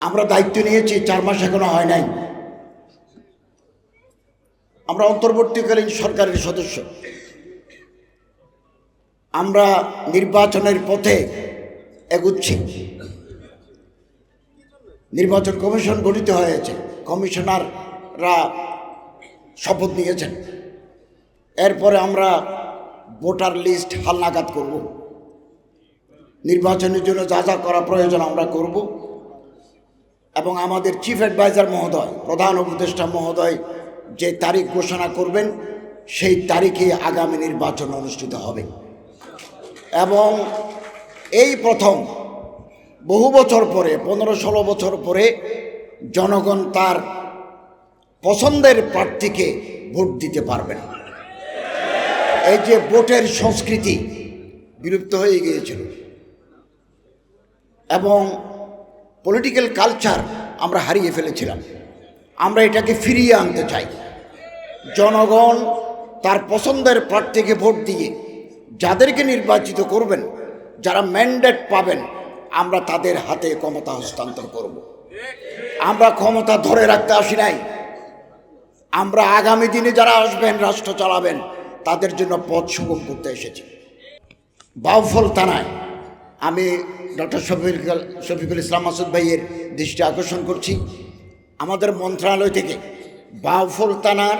আমরা দায়িত্ব নিয়েছি, চার মাস এখনও হয় নাই। আমরা অন্তর্বর্তীকালীন সরকারের সদস্য। আমরা নির্বাচনের পথে এগুচ্ছি। নির্বাচন কমিশন গঠিত হয়েছে, কমিশনাররা শপথ নিয়েছেন। এরপরে আমরা ভোটার লিস্ট হালনাগাদ করব। নির্বাচনের জন্য যা যা করা প্রয়োজন আমরা করব। এবং আমাদের চিফ অ্যাডভাইজার মহোদয়, প্রধান উপদেষ্টা মহোদয় যে তারিখ ঘোষণা করবেন, সেই তারিখে আগামী নির্বাচন অনুষ্ঠিত হবে। এবং এই প্রথম বহু বছর পরে, পনেরো ষোলো বছর পরে জনগণ তার পছন্দের প্রার্থীকে ভোট দিতে পারবেন। এই যে ভোটের সংস্কৃতি বিলুপ্ত হয়ে গিয়েছিল। এবং পলিটিক্যাল কালচার আমরা হারিয়ে ফেলেছিলাম। আমরা এটাকে ফিরিয়ে আনতে চাই। জনগণ তার পছন্দের প্রার্থীকে ভোট দিয়ে যাদেরকে নির্বাচিত করবেন, যারা ম্যান্ডেট পাবেন, আমরা তাদের হাতে ক্ষমতা হস্তান্তর করব। আমরা ক্ষমতা ধরে রাখতে আসি নাই। আমরা আগামী দিনে যারা আসবেন, রাষ্ট্র চালাবেন, তাদের জন্য পথ সুগম করতে এসেছি। বাউফল থানায় আমি ডক্টর শফিকুল শফিকুল ইসলাম মাসুদ ভাইয়ের দৃষ্টি আকর্ষণ করছি। আমাদের মন্ত্রণালয় থেকে বাউফল থানার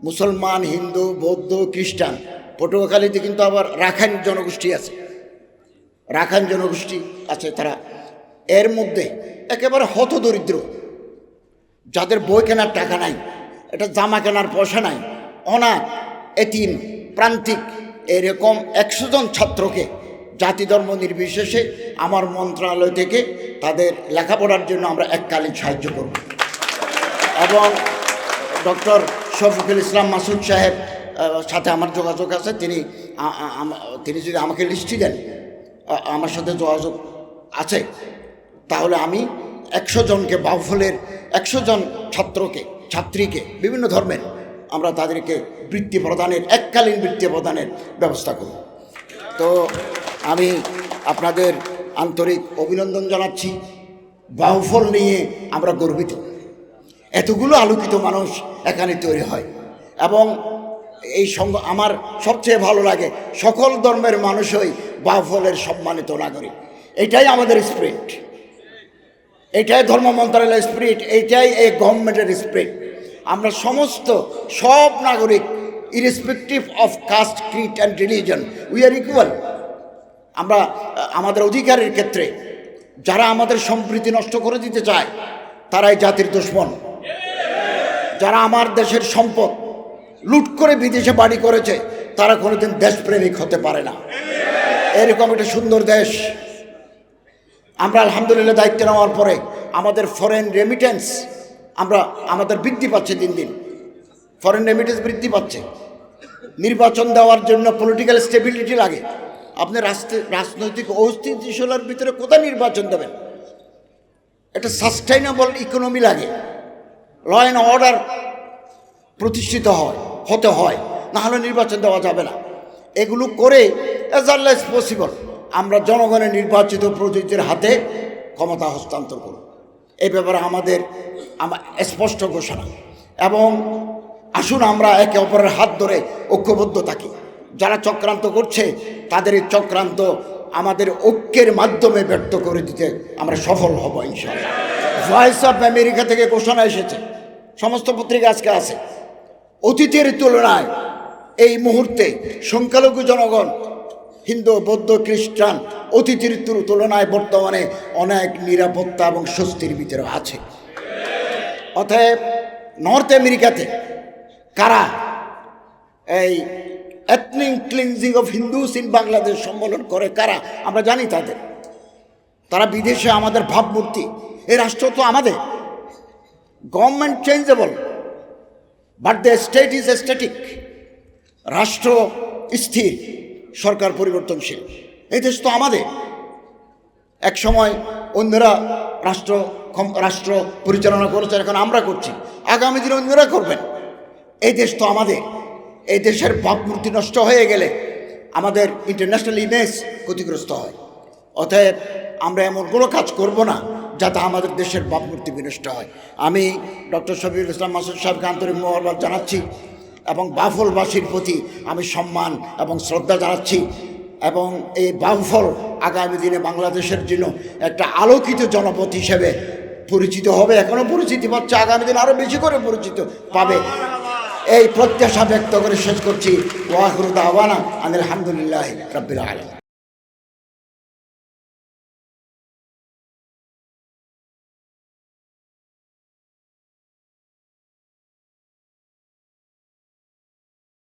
মুসলমান, হিন্দু, বৌদ্ধ, খ্রিস্টান, পটুয়াখালীতে কিন্তু আবার রাখাইন জনগোষ্ঠী আছে। রাখাইন জনগোষ্ঠী আছে তারা। এর মধ্যে একেবারে হত দরিদ্র যাদের বই কেনার টাকা নাই, এটা জামা কেনার পয়সা নাই, অনাথ, এতিম, প্রান্তিক, এরকম একশো জন ছাত্রকে জাতি ধর্ম নির্বিশেষে আমার মন্ত্রণালয় থেকে তাদের লেখাপড়ার জন্য আমরা এককালীন সাহায্য করব। এবং ডক্টর শফিকুল ইসলাম মাসুদ সাহেব সাথে আমার যোগাযোগ আছে। তিনি তিনি যদি আমাকে লিস্টি দেন আমার সাথে যোগাযোগ আছে, তাহলে আমি একশো জনকে বাউফলের একশো জন ছাত্রকে, ছাত্রীকে বিভিন্ন ধর্মের আমরা তাদেরকে বৃত্তি প্রদানের, এককালীন বৃত্তি প্রদানের ব্যবস্থা করব। তো আমি আপনাদের আন্তরিক অভিনন্দন জানাচ্ছি। বাউফল নিয়ে আমরা গর্বিত। এতগুলো আলোকিত মানুষ এখানে তৈরি হয় এবং এই সঙ্গ আমার সবচেয়ে ভালো লাগে, সকল ধর্মের মানুষই বাউফলের সম্মানিত নাগরিক। এটাই আমাদের স্পিরিট এটাই ধর্ম মন্ত্রণালয়ের স্পিরিট এইটাই এই গভর্নমেন্টের স্পিরিট আমরা সমস্ত সব নাগরিক irrespective of caste creed and religion we are equal আমরা আমাদের অধিকারের ক্ষেত্রে যারা আমাদের সম্প্রীতি নষ্ট করে দিতে চায়, তারাই জাতির দুশ্মন। যারা আমার দেশের সম্পদ লুট করে বিদেশে বাড়ি করেছে, তারা কোনোদিন দেশপ্রেমিক হতে পারে না। এরকম একটা সুন্দর দেশ। আমরা আলহামদুলিল্লাহ দায়িত্ব নেওয়ার পরে আমাদের ফরেন রেমিটেন্স আমরা, আমাদের বৃদ্ধি পাচ্ছে দিন দিন। ফরেন রেমিটেন্স বৃদ্ধি পাচ্ছে। নির্বাচন দেওয়ার জন্য পলিটিক্যাল স্টেবিলিটি লাগে। আপনি রাজনৈতিক অস্থিতিশীলার ভিতরে কোথায় নির্বাচন দেবেন? একটা সাস্টেইনেবল ইকোনমি লাগে। ল অ্যান্ড অর্ডার প্রতিষ্ঠিত হয়, হতে হয়, না হলে নির্বাচন দেওয়া যাবে না। এগুলো করে অ্যাজ আর অ্যাজ পসিবল আমরা জনগণের নির্বাচিত প্রতিনিধির হাতে ক্ষমতা হস্তান্তর করব। এই ব্যাপারে আমাদের আমা- স্পষ্ট ঘোষণা। এবং আসুন আমরা একে অপরের হাত ধরে ঐক্যবদ্ধ থাকি। যারা চক্রান্ত করছে তাদের চক্রান্ত আমাদের ঐক্যের মাধ্যমে ব্যর্থ করে দিতে আমরা সফল হব, ইনশাআল্লাহ। ভয়েস অফ আমেরিকা থেকে ঘোষণা এসেছে। সমস্ত পত্রিকা আজকে আছে। অতীতের তুলনায় এই মুহূর্তে সংখ্যালঘু জনগণ, হিন্দু, বৌদ্ধ, খ্রিস্টান, অতীতের তুলনায় বর্তমানে অনেক নিরাপত্তা এবং স্বস্তির ভিতরে আছে। অতএব নর্থ আমেরিকাতে কারা এই ethnic cleansing of Hindus in Bangladesh সম্মেলন করে কারা? আমরা জানি তাদের। তারা বিদেশে আমাদের ভাবমূর্তি। এই রাষ্ট্র তো আমাদের। Government changeable but the state is static রাষ্ট্র স্থির, সরকার পরিবর্তনশীল। এই দেশ তো আমাদের। এক সময় অন্যরা রাষ্ট্র রাষ্ট্র পরিচালনা করেছে এখন আমরা করছি। আগামী দিনে অন্যরা করবেন। এই দেশ তো আমাদের। এই দেশের ভাবমূর্তি নষ্ট হয়ে গেলে আমাদের ইন্টারন্যাশনাল ইমেজ ক্ষতিগ্রস্ত হয়। অতএব আমরা এমন কোনো কাজ করব না যাতে আমাদের দেশের ভাবমূর্তি বিনষ্ট হয়। আমি ডক্টর শফিউল ইসলাম মাসুদ সাহেবকে আন্তরিক মোহরবাদ জানাচ্ছি এবং বাফলবাসীর প্রতি আমি সম্মান এবং শ্রদ্ধা জানাচ্ছি এবং এই বাউফল আগামী দিনে বাংলাদেশের জন্য একটা আলোকিত জনপথ হিসেবে পরিচিত হবে এখনও পরিচিতি পাচ্ছে, আগামী দিন আরও বেশি করে পরিচিত পাবে। এই প্রত্যাশা ব্যক্ত করে শেষ করছি। ওয়াহরুদ আওয়ানা আলহামদুলিল্লাহ রব্বিল আলম